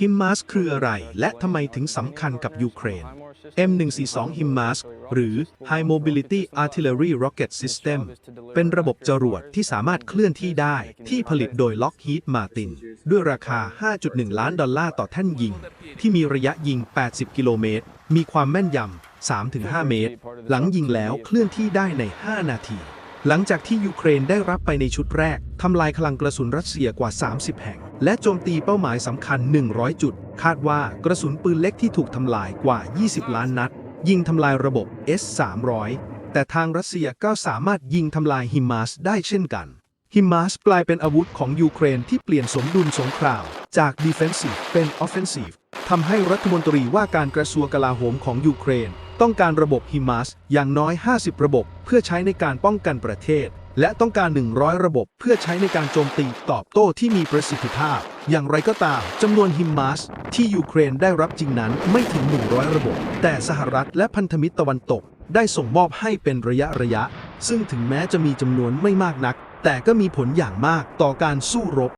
ฮิมมาสคืออะไรและทำไมถึงสำคัญกับยูเครน M142 HIMARS หรือ High Mobility Artillery Rocket System เป็นระบบจรวดที่สามารถเคลื่อนที่ได้ที่ผลิตโดย Lockheed Martin ด้วยราคา 5.1 ล้านดอลลาร์ต่อแท่นยิง ที่มีระยะยิง 80 กิโลเมตร มีความแม่นยำ 3-5 เมตร หลังยิงแล้วเคลื่อนที่ได้ใน 5 นาทีหลังจากที่ยูเครนได้รับไปในชุดแรก ทำลายคลังกระสุนรัสเซียกว่า 30 แห่ง และโจมตีเป้าหมายสำคัญ 100 จุด คาดว่ากระสุนปืนเล็กที่ถูกทำลายกว่า 20 ล้านนัด ยิงทำลายระบบ S-300 แต่ทางรัสเซียก็สามารถยิงทำลายฮิมาสได้เช่นกัน ฮิมาสกลายเป็นอาวุธของยูเครนที่เปลี่ยนสมดุลสงครามจาก defensive เป็น offensive ทำให้รัฐมนตรีว่าการกระทรวงกลาโหมของยูเครน ต้องการระบบฮิมาสอย่างน้อย 50 ระบบ เพื่อใช้ในการป้องกันประเทศ และต้องการ 100 ระบบเพื่อใช้ในการโจมตีตอบโต้ที่มีประสิทธิภาพ อย่างไรก็ตามจำนวนฮิมมาสที่ยูเครนได้รับจริงนั้นไม่ถึง 100 ระบบ แต่สหรัฐและพันธมิตรตะวันตก ได้ส่งมอบให้เป็นระยะระยะ ซึ่งถึงแม้จะมีจำนวนไม่มากนัก แต่ก็มีผลอย่างมากต่อการสู้รบ